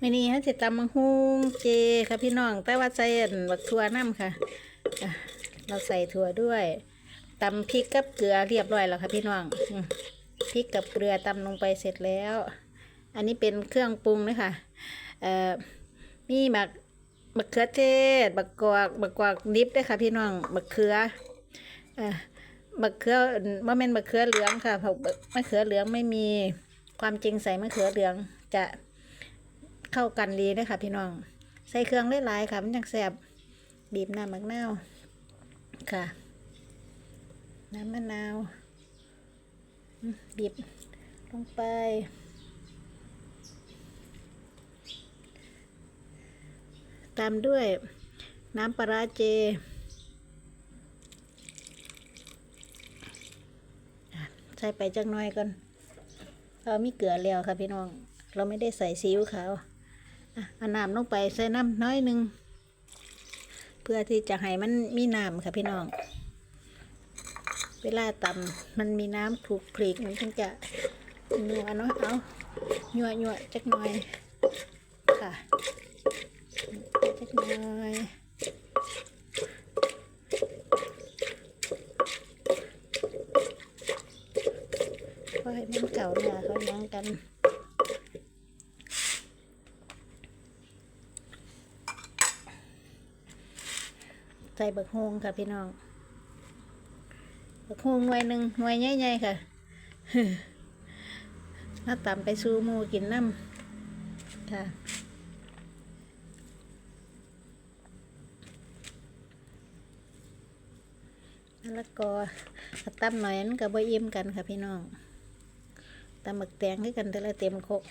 มื้อนี้เฮาสิตำมังฮูงเจค่ะพี่น้อง แต่ว่าใส่บักถั่วน้ำค่ะ เราใส่ถั่วด้วยตำพริกกับเกลือเรียบร้อยแล้วค่ะพี่น้องพริกกับเกลือตำลงไปเสร็จแล้ว อันนี้เป็นเครื่องปรุงเลยค่ะเอ่อมีบักบักเขือเทศบักกอกบักกอกดิบด้วยค่ะพี่น้องบักเขือเอ่อบักเขือว่าแม่นบักเขือเหลืองค่ะเพราะมะเขือเหลืองไม่มีความจริงใส่มะเขือเหลืองจะ เข้ากันดีเลยค่ะพี่น้อง ใส่เครื่องหลายๆค่ะ มันจังแซ่บบีบน้ำมะนาวค่ะ น้ำมะนาวบีบลงไป ตามด้วยน้ำปลาร้าเจใส่ไปจักน่อยก่อนเรามีเกลือแล้วค่ะพี่น้อง เราไม่ได้ใส่ซีอิ๊วขาว เอาน้ำลงไปใส่น้ำน้อยหนึ่งเพื่อที่จะให้มันมีน้ำค่ะพี่น้อง เวลาตำมันมีน้ำคลุกคลิกมันถึงจะนัวเนาะเอานัวนัวจักหน่อยค่ะจักหน่อยก็ให้มันเก่าเนื้อเขายังกัน ใส่บักฮวงค่ะพี่น้อง บักฮวงหน่วยหนึ่งหน่วยใหญ่ๆค่ะถ้าตำไปซูมูกินน้ำค่ะแล้วก็ถ้าตำหน่อยนั้นกับบอิ่มกันค่ะพี่น้องตำหมึกแตงให้กันแต่ละเต็มครก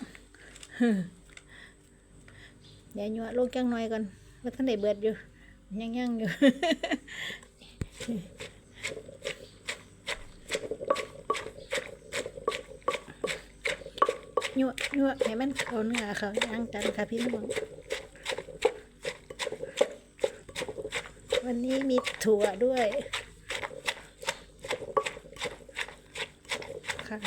เดี๋ยวยัวลงจังหน่อยก่อนว่าท่านได้เบิดอยู่ ยังยังอยู่ยั่วยั่วให้มันเขาเนื้อเขาย่างกันค่ะพี่น้องวันนี้มีถั่วด้วย ค่ะ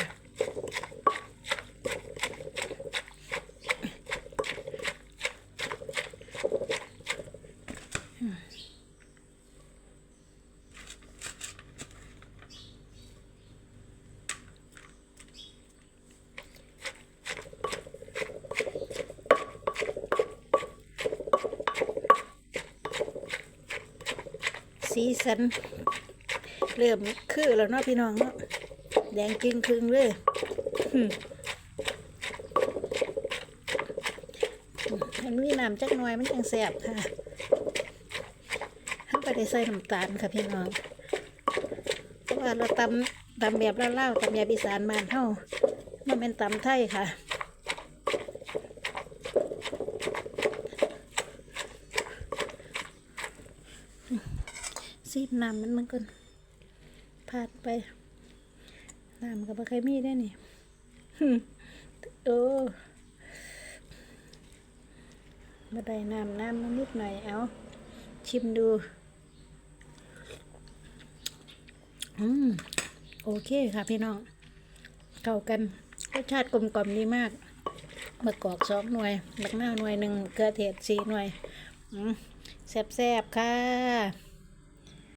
สีสัน เริ่มคือแล้วเนาะพี่น้องเนาะแดงจริงครึ่งเลยหึมันมีน้ำจักหน่อยมันจังแสบค่ะทั้งไปได้ใส่น้ำตาลค่ะพี่น้องเพราะว่าเราตำตำแบบเล่าวๆตำแบบอีสานบ้านเท่ามันเป็นตำไทยค่ะ ซีบน้ำมันมันก่อนพาดไปน้ำกับใครมีได้นี่หึโอ้มาได้น้ำน้ำมันนิดหน่อยเอาชิมดูอืมโอเคค่ะพี่น้องเข้ากันรสชาติกลมกล่อมดีมากมะกอกสองหน่วยบักหน้าวหน่วยหนึ่งเกลือเทศสี่หน่วยอืมแซ่บๆค่ะ